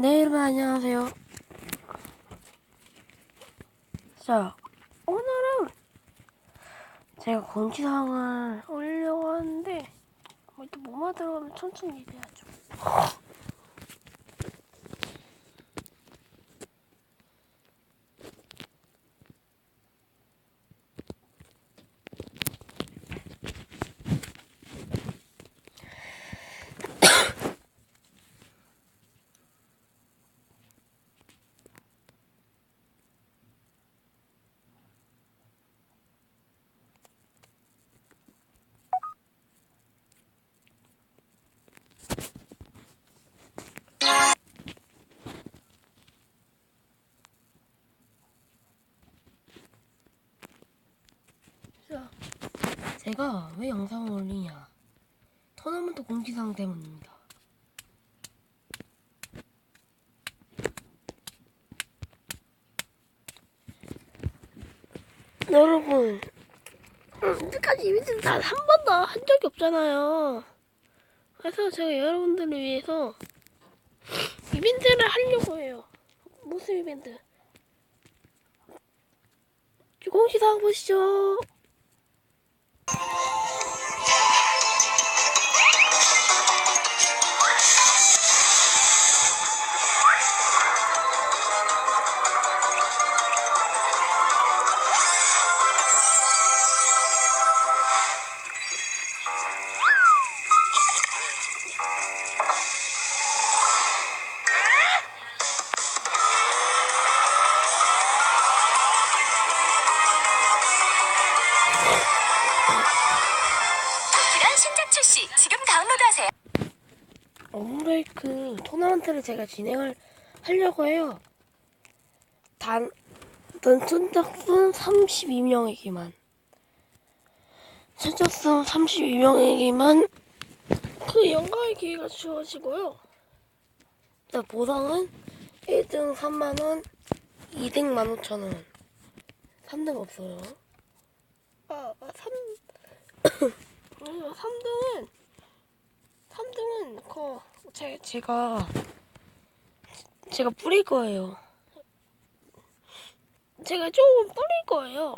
네, 여러분 안녕하세요. 자, 오늘은 제가 공지사항을 올리려고 하는데 뭐 일단 뭐만 들어가면 천천히 얘기해야죠. 자, 제가 왜 영상을 올리냐? 토너먼트 공지사항 때문입니다. 여러분, 이제까지 이벤트 단한 번도 한 적이 없잖아요. 그래서 제가 여러분들을 위해서 이벤트를 하려고 해요. 무슨 이벤트? 공시사항 보시죠. 출시 지금 다운로드하세요. 업브레이크 토너먼트를 제가 진행을 하려고 해요. 단, 단 선착순 32명에게만. 선착순 32명에게만 그 영광의 기회가 주어지고요. 자, 보상은 1등 3만원, 2등 15,000원. 3등 없어요. 아, 아 3, 3등은 3등은 그 제, 제가 제가 뿌릴 거예요. 제가 조금 뿌릴 거예요.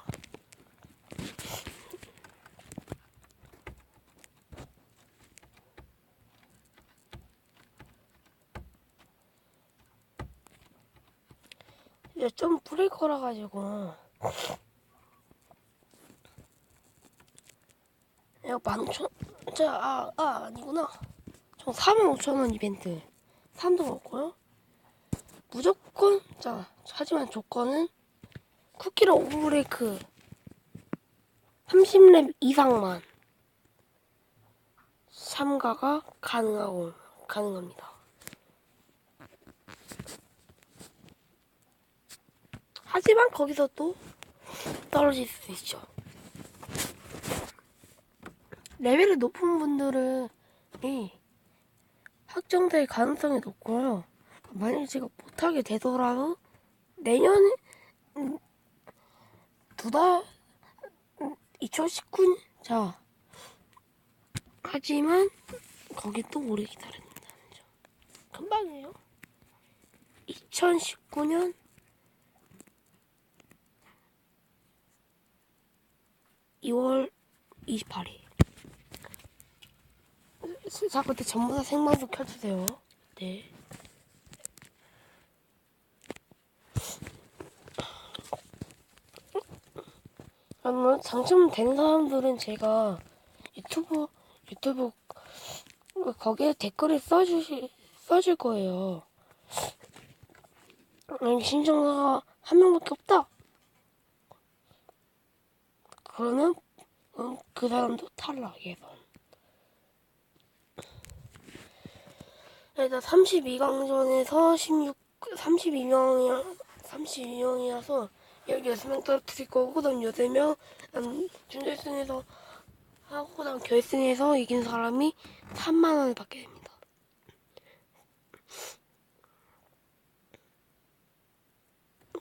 좀 뿌릴 거라 가지고 이거 만천 자 아 아, 아니구나. 총 4만 5천 원 이벤트 3등 없고요. 무조건 자 하지만 조건은 쿠키랑 오브레이크 30렙 이상만 참가가 가능하고 가능합니다. 하지만 거기서 또 떨어질 수 있죠. 레벨이 높은 분들은 이 확정될 가능성이 높고요. 만약에 제가 못하게 되더라도 내년에 음, 두 달, 2019, 자, 하지만 거기 또 오래 기다려야 된다는 점. 금방이에요. 2019년 2월 28일. 자, 그때 전부 다 생방송 켜주세요. 네. 그러면 당첨된 사람들은 제가 유튜브, 유튜브, 거기에 댓글을 써주시, 써줄 거예요. 신청자가 한 명밖에 없다. 그러면, 음, 그 사람도 탈락, 예선. 일단 32강전에서 16, 32명이야, 32명이라서 16명 떨어뜨릴 거고, 그 다음 8명, 음, 준결승에서 하고, 그 다음 결승에서 이긴 사람이 3만원을 받게 됩니다.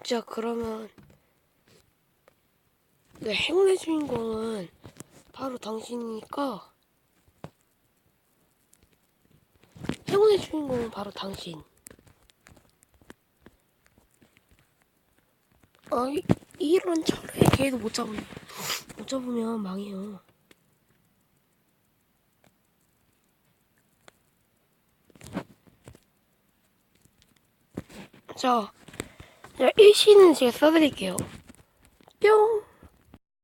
자, 그러면, 네, 행운의 주인공은 바로 당신이니까, 행운의 주인공은 바로 당신. 아, 이, 이런 철의 개도 못 잡으면, 못 잡으면 망해요. 자, 일시는 제가 써드릴게요.